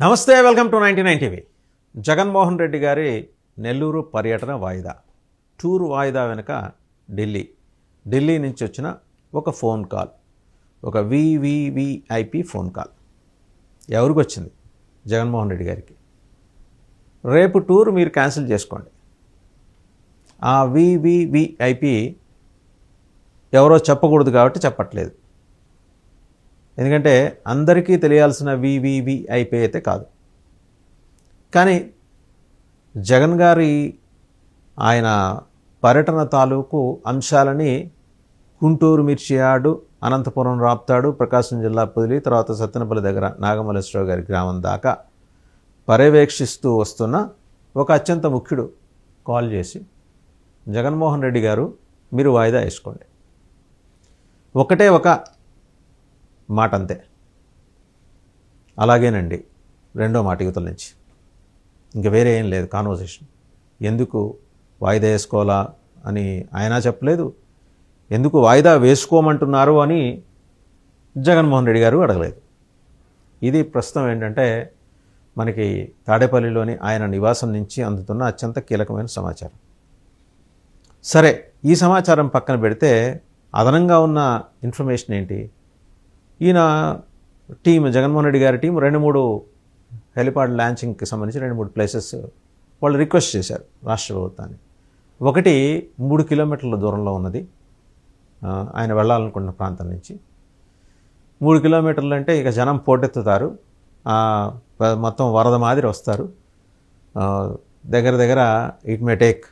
నమస్తే welcome to ninety nine TV. Jaganmohan Reddy గారి నెల్లూరు పర్యటన వాయిదా. టూర్ వాయిదా వెనుక ఢిల్లీ. ఢిల్లీ నుంచి వచ్చిన ఒక ఫోన్ కాల్. ఒక వివివిఐపి ఫోన్ కాల్. ఎవరికి వచ్చింది? జగన్మోహన్ రెడ్డి గారికి. రేపు టూర్ మీరు క్యాన్సిల్ చేసుకోండి. ఆ వివివిఐపి ఎవరో చెప్పకూడదు కాబట్టి చెప్పట్లేదు. ఎందుకంటే అందరికీ తెలియాల్సిన వివివిఐపి అయితే కాదు. కానీ జగన్ గారి ఆయన పర్యటన తాలూకు అంశాలని గుంటూరు మిర్చియాడు అనంతపురం రాప్తాడు ప్రకాశం జిల్లా పొదిలి తర్వాత సత్తెనపల్లి దగ్గర నాగమల్లేశ్వరరావు గారి గ్రామం దాకా పర్యవేక్షిస్తూ వస్తున్న ఒక అత్యంత ముఖ్యుడు కాల్ చేసి జగన్మోహన్ రెడ్డి గారు మీరు వాయిదా వేసుకోండి. ఒకటే ఒక మాట అంతే అలాగేనండి రెండో మాట యువతల నుంచి. ఇంక వేరే ఏం లేదు కాన్వర్సేషన్ ఎందుకు వాయిదా వేసుకోవాలా అని ఆయన చెప్పలేదు. ఎందుకు వాయిదా వేసుకోమంటున్నారు అని జగన్మోహన్ రెడ్డి గారు అడగలేదు. ఇది ప్రస్తుతం ఏంటంటే మనకి తాడేపల్లిలోని ఆయన నివాసం నుంచి అందుతున్న అత్యంత కీలకమైన సమాచారం. సరే ఈ సమాచారం పక్కన పెడితే అదనంగా ఉన్న ఇన్ఫర్మేషన్ ఏంటి? ఈయన టీం జగన్మోహన్ రెడ్డి గారి టీం రెండు మూడు హెలిపాడ్ లాంచింగ్కి సంబంధించి రెండు మూడు ప్లేసెస్ వాళ్ళు రిక్వెస్ట్ చేశారు రాష్ట్ర ప్రభుత్వాన్ని. ఒకటి మూడు కిలోమీటర్ల దూరంలో ఉన్నది. ఆయన వెళ్ళాలనుకున్న ప్రాంతం నుంచి. మూడు కిలోమీటర్లు అంటే ఇక జనం పోటెత్తుతారు. మొత్తం వరద మాదిరి వస్తారు. దగ్గర దగ్గర ఇట్ మే టేక్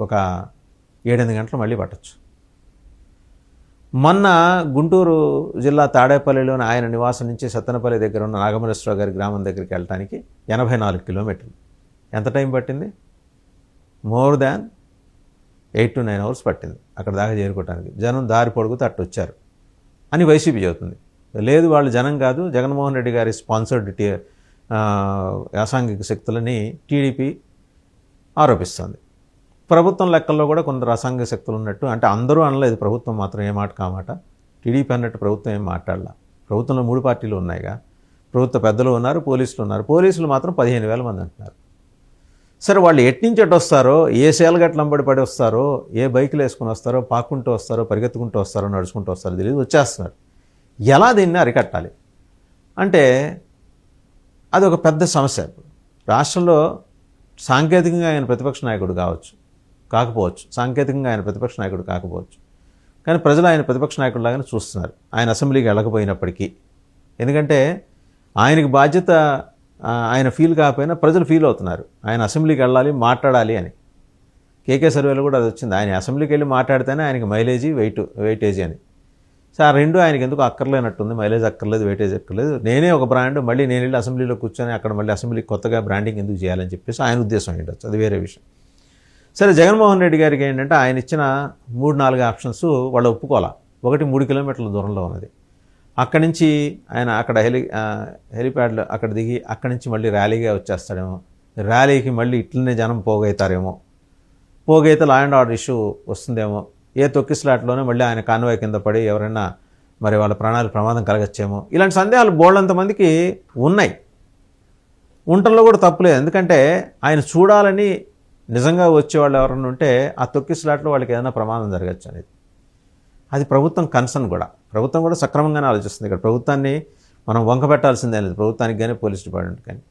ఒక ఏడెనిమిది గంటలు మళ్ళీ పట్టచ్చు. మొన్న గుంటూరు జిల్లా తాడేపల్లిలోని ఆయన నివాసం నుంచి సత్తెనపల్లి దగ్గర ఉన్న నాగమల్లేశ్వరరావు గారి గ్రామం దగ్గరికి వెళ్ళడానికి ఎనభై నాలుగు కిలోమీటర్లు. ఎంత టైం పట్టింది? More than eight to nine hours పట్టింది అక్కడ దాకా చేరుకోవడానికి జనం దారి పొడుగుతూ అట్టు వచ్చారు. అని వైసీపీ చెబుతుంది. లేదు వాళ్ళు జనం కాదు జగన్మోహన్ రెడ్డి గారి స్పాన్సర్డ్ టీ శక్తులని టీడీపీ ఆరోపిస్తుంది. ప్రభుత్వం లెక్కల్లో కూడా కొందరు అసాంఘిక శక్తులు ఉన్నట్టు అంటే అందరూ అనలేదు ప్రభుత్వం మాత్రం ఏ మాట కామాట. టీడీపీ అన్నట్టు ప్రభుత్వం ఏం మాట్లాడాల. ప్రభుత్వంలో మూడు పార్టీలు ఉన్నాయిగా. ప్రభుత్వ పెద్దలు ఉన్నారు పోలీసులు ఉన్నారు. పోలీసులు మాత్రం పదిహేను వేల మంది అంటున్నారు. సరే వాళ్ళు ఎట్నుంచి ఎటు వస్తారో ఏ సేలగట్లంబడి పడి వస్తారో ఏ బైకులు వేసుకుని వస్తారో పాక్కుంటూ వస్తారో పరిగెత్తుకుంటూ వస్తారో నడుచుకుంటూ వస్తారో తెలియదు వచ్చేస్తున్నారు. ఎలా దీన్ని అరికట్టాలి? అంటే అది ఒక పెద్ద సమస్య. రాష్ట్రంలో సాంకేతికంగా ఆయన ప్రతిపక్ష నాయకుడు కావచ్చు. కాకపోవచ్చు. సాంకేతికంగా ఆయన ప్రతిపక్ష నాయకుడు కాకపోవచ్చు. కానీ ప్రజలు ఆయన ప్రతిపక్ష నాయకుడిలాగానే చూస్తున్నారు. ఆయన అసెంబ్లీకి వెళ్ళకపోయినప్పటికీ. ఎందుకంటే ఆయనకి బాధ్యత ఆయన ఫీల్ కాకపోయినా ప్రజలు ఫీల్ అవుతున్నారు. ఆయన అసెంబ్లీకి వెళ్ళాలి మాట్లాడాలి అని. కేకే సర్వేలో కూడా అది వచ్చింది. ఆయన అసెంబ్లీకి వెళ్ళి మాట్లాడితేనే ఆయనకి మైలేజీ వెయిట్ వెయిటేజీ అని. సో ఆ రెండు ఆయనకి ఎందుకు అక్కర్లేనట్టుంది. మైలేజ్ అక్కర్లేదు వెయిటేజ్ అక్కర్లేదు. నేనే ఒక బ్రాండ్ మళ్ళీ నేను వెళ్ళి అసెంబ్లీలో కూర్చొని అక్కడ మళ్ళీ అసెంబ్లీకి కొత్తగా బ్రాండింగ్ ఎందుకు చేయాలని చెప్పేసి ఆయన ఉద్దేశం ఏంటొచ్చు అది వేరే విషయం. సరే జగన్మోహన్ రెడ్డి గారికి ఏంటంటే ఆయన ఇచ్చిన మూడు నాలుగు ఆప్షన్స్ వాళ్ళు ఒప్పుకోవాలా? ఒకటి మూడు కిలోమీటర్ల దూరంలో ఉన్నది. అక్కడి నుంచి ఆయన అక్కడ హెలి హెలిప్యాడ్లో అక్కడ దిగి అక్కడి నుంచి మళ్ళీ ర్యాలీగా వచ్చేస్తాడేమో. ర్యాలీకి మళ్ళీ ఇట్లనే జనం పోగైతారేమో. పోగైతే లా అండ్ ఆర్డర్ ఇష్యూ వస్తుందేమో. ఏ తొక్కిస్లాట్లోనే మళ్ళీ ఆయన కాన్వాయ్ కింద పడి ఎవరైనా మరి వాళ్ళ ప్రాణాలు ప్రమాదం కలగచ్చేమో. ఇలాంటి సందేహాలు బోళ్ళంత మందికి ఉన్నాయి. ఉండటంలో కూడా తప్పులేదు. ఎందుకంటే ఆయన చూడాలని నిజంగా వచ్చేవాళ్ళు ఎవరైనా ఉంటే ఆ తొక్కిస్లాట్లో వాళ్ళకి ఏదైనా ప్రమాదం జరగచ్చు అనేది. అది ప్రభుత్వం కన్సర్న్ కూడా. ప్రభుత్వం కూడా సక్రమంగానే ఆలోచిస్తుంది ఇక్కడ. ప్రభుత్వాన్ని మనం వంక పెట్టాల్సిందే లేదు. ప్రభుత్వానికి కానీ పోలీస్ డిపార్ట్మెంట్ కానీ.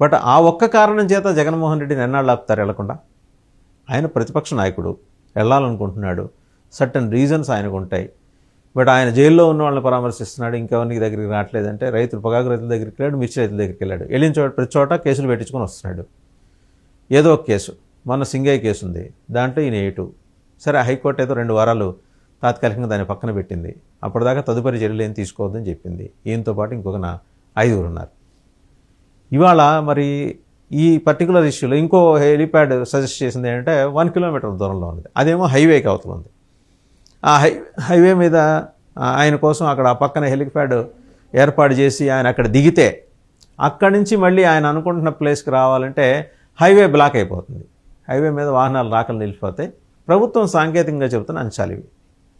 బట్ ఆ ఒక్క కారణం చేత జగన్మోహన్ రెడ్డిని ఎన్నాళ్ళు ఆపుతారు వెళ్ళకుండా ఆయన ప్రతిపక్ష నాయకుడు. వెళ్ళాలనుకుంటున్నాడు. సర్టన్ రీజన్స్ ఆయనకు ఉంటాయి. బట్ ఆయన జైల్లో ఉన్న వాళ్ళని పరామర్శిస్తున్నాడు. ఇంకెవరికి దగ్గరికి రావట్లేదంటే రైతులు పొగాకు రైతుల దగ్గరికి వెళ్ళాడు మిర్చి రైతుల దగ్గరికి వెళ్ళాడు. వెళ్ళిన చోట ప్రతి చోట కేసులు పెట్టించుకొని వస్తున్నాడు. ఏదో ఒక కేసు. మొన్న సింగయ్య కేసు ఉంది దాంట్లో ఈయన ఏటు. సరే హైకోర్టు ఏదో రెండు వారాలు తాత్కాలికంగా దాన్ని పక్కన పెట్టింది. అప్పటిదాకా తదుపరి చర్యలు ఏం తీసుకోవద్దని చెప్పింది. ఈయనతో పాటు ఇంకొక నా ఐదుగురు ఉన్నారు. ఇవాళ మరి ఈ పర్టికులర్ ఇష్యూలో ఇంకో హెలిప్యాడ్ సజెస్ట్ చేసింది ఏంటంటే వన్ కిలోమీటర్ దూరంలో ఉంది అదేమో హైవేకి అవుతుంది ఆ హై హైవే మీద ఆయన కోసం అక్కడ ఆ పక్కన హెలిప్యాడ్ ఏర్పాటు చేసి ఆయన అక్కడ దిగితే అక్కడి నుంచి మళ్ళీ ఆయన అనుకుంటున్న ప్లేస్కి రావాలంటే హైవే బ్లాక్ అయిపోతుంది. హైవే మీద వాహనాలు రాకలు నిలిచిపోతాయి ప్రభుత్వం సాంకేతికంగా చెబుతున్న అంశాలు ఇవి.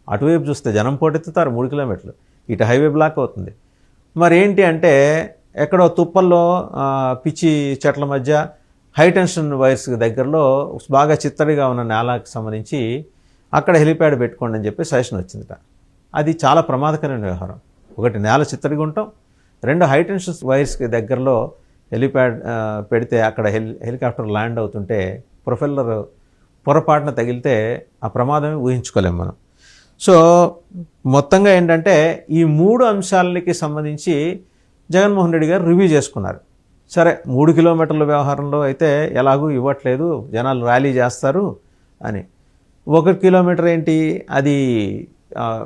అటువైపు చూస్తే జనం పోటెత్తుతారు మూడు కిలోమీటర్లు. ఇటు హైవే బ్లాక్ అవుతుంది. మరి ఏంటి అంటే ఎక్కడో తుప్పల్లో పిచ్చి చెట్ల మధ్య హై టెన్షన్ వైర్స్ దగ్గరలో బాగా చిత్తడిగా ఉన్న నేలకు సంబంధించి అక్కడ హెలిప్యాడ్ పెట్టుకోండి అని చెప్పి సజెషన్ వచ్చిందిట. అది చాలా ప్రమాదకరమైన వ్యవహారం. ఒకటి నేల చిత్తడిగా ఉంటాం రెండు హై టెన్షన్ వైర్స్కి దగ్గరలో హెలిప్యాడ్ పెడితే అక్కడ హెలి హెలికాప్టర్ ల్యాండ్ అవుతుంటే ప్రొఫెల్లర్ పొరపాటున తగిలితే ఆ ప్రమాదమే ఊహించుకోలేము మనం. సో మొత్తంగా ఏంటంటే ఈ మూడు అంశాలకి సంబంధించి జగన్మోహన్ రెడ్డి గారు రివ్యూ చేసుకున్నారు. సరే మూడు కిలోమీటర్ల వ్యవహారంలో అయితే ఎలాగూ ఇవ్వట్లేదు జనాలు ర్యాలీ చేస్తారు అని. ఒక కిలోమీటర్ ఏంటి? అది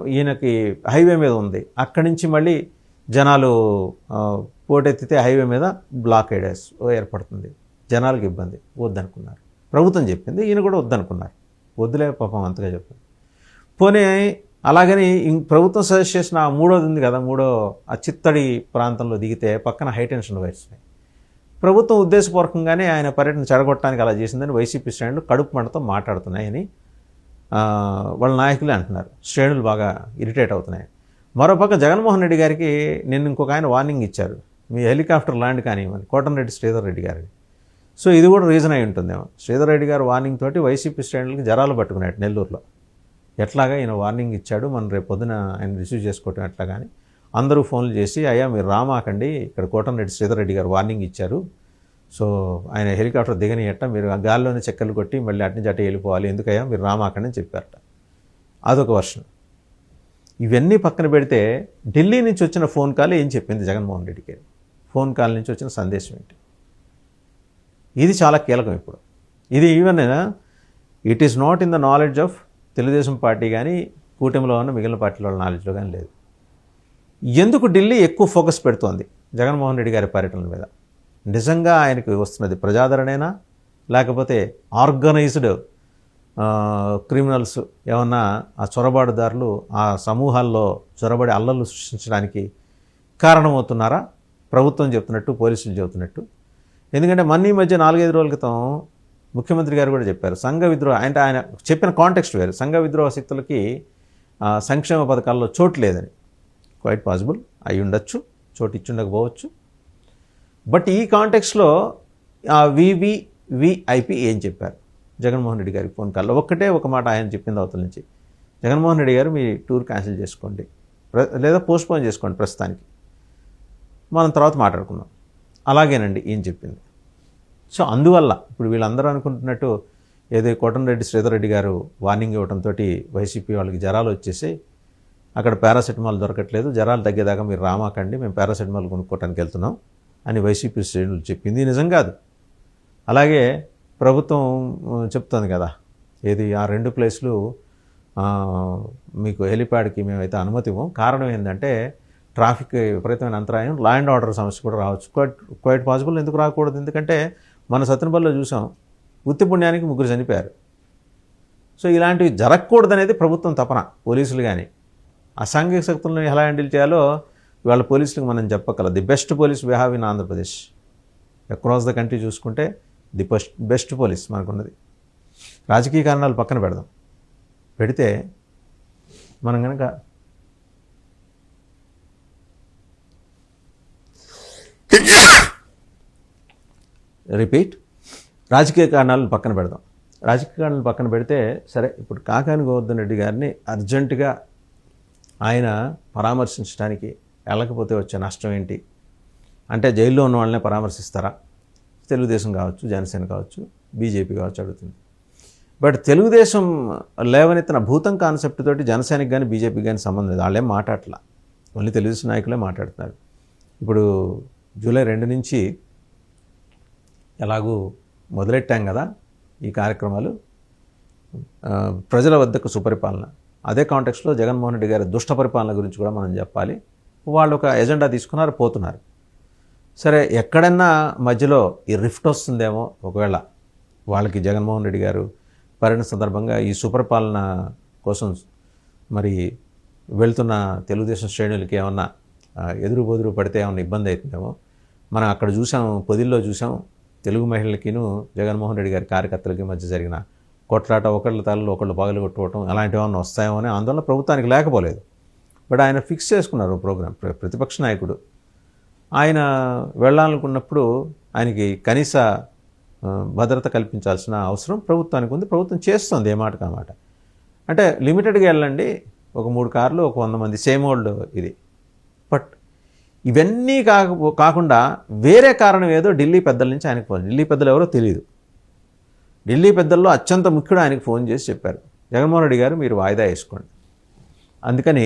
ఈయనకి హైవే మీద ఉంది. అక్కడి నుంచి మళ్ళీ జనాలు పోటెత్తితే హైవే మీద బ్లాక్ ఏరియాస్ ఏర్పడుతుంది. జనాలకు ఇబ్బంది వద్దనుకున్నారు. ప్రభుత్వం చెప్పింది ఈయన కూడా వద్దనుకున్నారు. వద్దులే పాపం అంతగా చెప్పింది పోనీ అలాగని ప్రభుత్వం సజెస్ట్ చేసిన ఆ మూడోది ఉంది కదా మూడో ఆ చిత్తడి ప్రాంతంలో దిగితే పక్కన హైటెన్షన్ వైర్స్ ఉన్నాయి ప్రభుత్వం ఉద్దేశపూర్వకంగానే ఆయన పర్యటన చెడగొట్టడానికి అలా చేసిందని వైసీపీ శ్రేణులు కడుపు మంటతో మాట్లాడుతున్నాయని వాళ్ళ నాయకులే అంటున్నారు. శ్రేణులు బాగా ఇరిటేట్ అవుతున్నాయి. మరోపక్క జగన్మోహన్ రెడ్డి గారికి నిన్న ఇంకొక ఆయన వార్నింగ్ ఇచ్చారు. మీ హెలికాప్టర్ ల్యాండ్ కానివ్వని కోటంరెడ్డి శ్రీధర్ రెడ్డి గారిని సో ఇది కూడా రీజన్ అయి ఉంటుందేమో శ్రీధర్ రెడ్డి గారు వార్నింగ్ తోటి వైసీపీ శ్రేణులకి జరాలు పట్టుకున్నాడు నెల్లూరులో. ఎట్లాగా ఈయన వార్నింగ్ ఇచ్చాడు మనం రేపు పొద్దున ఆయన రిసీవ్ చేసుకోవటం ఎట్లా కానీ అందరూ ఫోన్లు చేసి అయ్యా మీరు రామాకండి ఇక్కడ కోటంరెడ్డి శ్రీధర్ రెడ్డి గారు వార్నింగ్ ఇచ్చారు. సో ఆయన హెలికాప్టర్ దిగనియట మీరు ఆ గాల్లోనే చెక్కలు కొట్టి మళ్ళీ అటు నుంచి అటు వెళ్ళిపోవాలి. ఎందుకయ్యా మీరు రామాకండి అని చెప్పారట. అదొక వర్షన్. ఇవన్నీ పక్కన పెడితే ఢిల్లీ నుంచి వచ్చిన ఫోన్ కాల్ ఏం చెప్పింది జగన్మోహన్ రెడ్డికి. ఫోన్ కాల్ నుంచి వచ్చిన సందేశం ఏంటి? ఇది చాలా కీలకం ఇప్పుడు. ఇది even it is not in the knowledge of Telugu Desam party కానీ కూటమిలో ఉన్న మిగిలిన పార్టీల వాళ్ళ నాలెడ్జ్లో కానీ లేదు. ఎందుకు ఢిల్లీ ఎక్కువ ఫోకస్ పెడుతోంది? జగన్మోహన్ రెడ్డి గారి పర్యటన మీద. నిజంగా ఆయనకు వస్తున్నది ప్రజాదరణేనా? లేకపోతే ఆర్గనైజ్డ్ uh, క్రిమినల్స్ ఏమన్నా ఆ చొరబాటుదారులు ఆ సమూహాల్లో చొరబడి అల్లర్లు సృష్టించడానికి కారణమవుతున్నారా? ప్రభుత్వం చెప్తున్నట్టు పోలీసులు చెబుతున్నట్టు. ఎందుకంటే మన్నీ మధ్య నాలుగైదు రోజుల క్రితం ముఖ్యమంత్రి గారు కూడా చెప్పారు సంఘ విద్రోహ అంటే ఆయన చెప్పిన కాంటెక్స్ట్ వేరు. సంఘ విద్రోహ శక్తులకి సంక్షేమ పథకాల్లో చోటు లేదని. క్వైట్ పాసిబుల్ అయి ఉండొచ్చు. చోటు ఇచ్చుండకపోవచ్చు బట్ ఈ కాంటెక్స్లో వివి విఐపి ఏం చెప్పారు? జగన్మోహన్ రెడ్డి గారికి ఫోన్ కాల్లో. ఒక్కటే ఒక మాట ఆయన చెప్పింది అవతల నుంచి. జగన్మోహన్ రెడ్డి గారు మీ టూర్ క్యాన్సిల్ చేసుకోండి. లేదా పోస్ట్పోన్ చేసుకోండి ప్రస్తుతానికి. మనం తర్వాత మాట్లాడుకుందాం. అలాగేనండి ఈయన చెప్పింది. సో అందువల్ల ఇప్పుడు వీళ్ళందరూ అనుకుంటున్నట్టు ఏదో కోటంరెడ్డి శ్రీధర్ రెడ్డి గారు వార్నింగ్ ఇవ్వడంతో వైసీపీ వాళ్ళకి జ్వరాలు వచ్చేసి అక్కడ పారాసెటమాల్ దొరకట్లేదు జ్వరాలు తగ్గేదాకా మీరు రామాకండి మేము పారాసెటమాల్ కొనుక్కోవడానికి వెళ్తున్నాం అని వైసీపీ శ్రేణులు చెప్పింది. నిజం కాదు. అలాగే ప్రభుత్వం చెప్తుంది కదా ఏది ఆ రెండు ప్లేస్లు మీకు హెలిప్యాడ్కి మేమైతే అనుమతి ఇవ్వం. కారణం ఏంటంటే ట్రాఫిక్ విపరీతమైన అంతరాయం లా అండ్ ఆర్డర్ సమస్య కూడా రావచ్చు. క్వైట్ క్వైట్ పాసిబుల్ ఎందుకు రాకూడదు? ఎందుకంటే మన సత్యనపల్లిలో చూసాం ఉత్తి పుణ్యానికి ముగ్గురు చనిపోయారు. సో ఇలాంటివి జరగకూడదు అనేది ప్రభుత్వం తపన పోలీసులు కానీ అసాంఘిక శక్తులను ఎలా హ్యాండిల్ చేయాలో వాళ్ళ పోలీసులకు మనం చెప్పగల. The best police we have in Andhra Pradesh. Across the country చూసుకుంటే ది బెస్ట్ బెస్ట్ పోలీస్ మనకున్నది. రాజకీయ కారణాలు పక్కన పెడదాం. పెడితే మనం కనుక రిపీట్. రాజకీయ కారణాలను పక్కన పెడదాం. రాజకీయ కారణాలను పక్కన పెడితే సరే ఇప్పుడు కాకాని గోవర్ధన్ రెడ్డి గారిని అర్జెంటుగా ఆయన పరామర్శించడానికి వెళ్ళకపోతే వచ్చే నష్టం ఏంటి? అంటే జైల్లో ఉన్న వాళ్ళనే పరామర్శిస్తారా? తెలుగుదేశం కావచ్చు జనసేన కావచ్చు బీజేపీ కావచ్చు అడుగుతుంది. బట్ తెలుగుదేశం లేవనెత్తిన భూతం కాన్సెప్ట్ తోటి జనసేనకి కానీ బీజేపీకి కానీ సంబంధం లేదు. వాళ్ళేం మాట్లాడట్లా? ఓన్లీ తెలుగుదేశం నాయకులే మాట్లాడుతున్నారు. ఇప్పుడు జూలై రెండు నుంచి ఎలాగూ మొదలెట్టాం కదా ఈ కార్యక్రమాలు. ప్రజల వద్దకు సుపరిపాలన. అదే కాంటెక్స్లో జగన్మోహన్ రెడ్డి గారి దుష్ట పరిపాలన గురించి కూడా మనం చెప్పాలి. వాళ్ళు ఒక ఎజెండా తీసుకున్నారు పోతున్నారు. సరే ఎక్కడన్నా మధ్యలో ఈ రిఫ్ట్ వస్తుందేమో ఒకవేళ వాళ్ళకి జగన్మోహన్ రెడ్డి గారు పర్యటన సందర్భంగా ఈ సుపరిపాలన కోసం మరి వెళ్తున్న తెలుగుదేశం శ్రేణులకి ఏమన్నా ఎదురు బొదురు పడితే ఏమన్నా ఇబ్బంది అవుతుందేమో మనం అక్కడ చూసాం పొదిల్లో చూసాం తెలుగు మహిళలకిను జగన్మోహన్ రెడ్డి గారి కార్యకర్తలకి మధ్య జరిగిన కొట్లాట ఒకళ్ళ తలలో ఒకళ్ళు పగలు కొట్టుకోవటం అలాంటివి ఏమన్నా వస్తాయో అనే ఆందోళన ప్రభుత్వానికి లేకపోలేదు. బట్ ఆయన ఫిక్స్ చేసుకున్నారు ప్రోగ్రాం ప్ర- ప్రతిపక్ష నాయకుడు. ఆయన వెళ్ళాలనుకున్నప్పుడు ఆయనకి కనీస భద్రత కల్పించాల్సిన అవసరం ప్రభుత్వానికి ఉంది. ప్రభుత్వం చేస్తుంది ఏ మాట. కామాట అంటే లిమిటెడ్గా వెళ్ళండి ఒక మూడు కార్లు ఒక వంద మంది సేమ్ ఓల్డ్ ఇది. బట్ ఇవన్నీ కాక కాకుండా వేరే కారణం ఏదో ఢిల్లీ పెద్దల నుంచి ఆయనకు ఫోన్ ఢిల్లీ పెద్దలు ఎవరో తెలియదు ఢిల్లీ పెద్దల్లో అత్యంత ముఖ్యుడు ఆయనకు ఫోన్ చేసి చెప్పారు. జగన్మోహన్ రెడ్డి గారు మీరు వాయిదా వేసుకోండి. అందుకని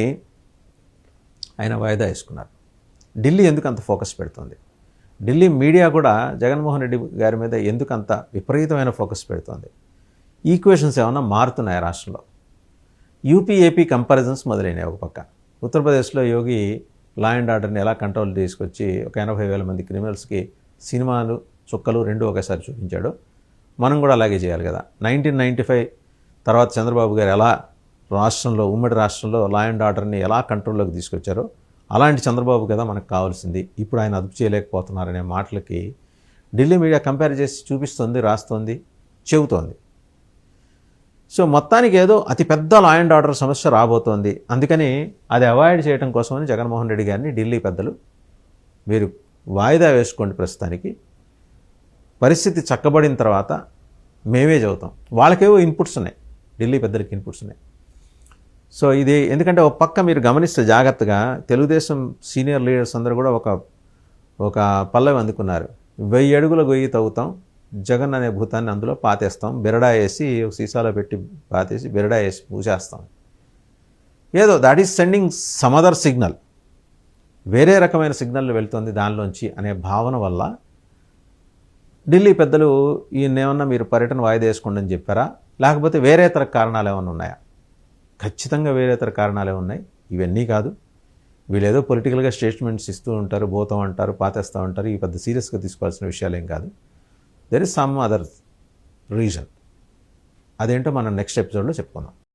ఆయన వాయిదా వేసుకున్నారు. ఢిల్లీ ఎందుకు అంత ఫోకస్ పెడుతుంది? ఢిల్లీ మీడియా కూడా జగన్మోహన్ రెడ్డి గారి మీద ఎందుకు అంత విపరీతమైన ఫోకస్ పెడుతుంది? ఈక్వేషన్స్ ఏమైనా మారుతున్నాయి రాష్ట్రంలో? యూపీ ఏపీ కంపారిజన్స్ మొదలైనవి ఒక పక్క. ఉత్తరప్రదేశ్లో యోగి లా అండ్ ఆర్డర్ని ఎలా కంట్రోల్ తీసుకొచ్చి ఒక ఎనభై వేల మంది క్రిమినల్స్కి సినిమాలు చుక్కలు రెండు ఒకేసారి చూపించాడు. మనం కూడా అలాగే చేయాలి కదా. నైన్టీన్ నైంటీ ఫైవ్ తర్వాత చంద్రబాబు గారు ఎలా రాష్ట్రంలో ఉమ్మడి రాష్ట్రంలో లా అండ్ ఆర్డర్ని ఎలా కంట్రోల్లోకి తీసుకొచ్చారో అలాంటి చంద్రబాబు కదా మనకు కావాల్సింది. ఇప్పుడు ఆయన అదుపు చేయలేకపోతున్నారనే మాటలకి ఢిల్లీ మీడియా కంపేర్ చేసి చూపిస్తుంది రాస్తోంది చెబుతోంది. సో మొత్తానికి ఏదో అతిపెద్ద లా అండ్ ఆర్డర్ సమస్య రాబోతోంది. అందుకని అది అవాయిడ్ చేయడం కోసమని జగన్మోహన్ రెడ్డి గారిని ఢిల్లీ పెద్దలు మీరు వాయిదా వేసుకోండి ప్రస్తుతానికి. పరిస్థితి చక్కబడిన తర్వాత మేమే చదువుతాం. వాళ్ళకేవో ఇన్పుట్స్ ఉన్నాయి. ఢిల్లీ పెద్దలకి ఇన్పుట్స్ ఉన్నాయి. సో ఇది ఎందుకంటే ఒక పక్క మీరు గమనిస్తే జాగ్రత్తగా తెలుగుదేశం సీనియర్ లీడర్స్ అందరూ కూడా ఒక ఒక పల్లవి అందుకున్నారు. వెయ్యి అడుగుల గొయ్యి తవ్వుతాం. జగన్ అనే భూతాన్ని అందులో పాతేస్తాం. బెరడా వేసి ఒక సీసాలో పెట్టి పాతేసి బెరడా వేసి పూసేస్తాం ఏదో that is sending some other signal వేరే రకమైన సిగ్నల్ వెళ్తుంది దానిలోంచి అనే భావన వల్ల ఢిల్లీ పెద్దలు ఈయన మీరు పర్యటన వాయిదా వేసుకోండి అని చెప్పారా? లేకపోతే వేరే ఇతర కారణాలు ఏమైనా ఉన్నాయా? ఖచ్చితంగా వేరే ఇతర కారణాలే ఉన్నాయి? ఇవన్నీ కాదు. వీళ్ళు ఏదో పొలిటికల్గా స్టేట్మెంట్స్ ఇస్తూ ఉంటారు పోతాం అంటారు పాతేస్తూ ఉంటారు ఈ పెద్ద సీరియస్గా తీసుకోవాల్సిన విషయాలు ఏం కాదు. There is some other reason అదేంటో మనం నెక్స్ట్ ఎపిసోడ్లో చెప్పుకుందాం.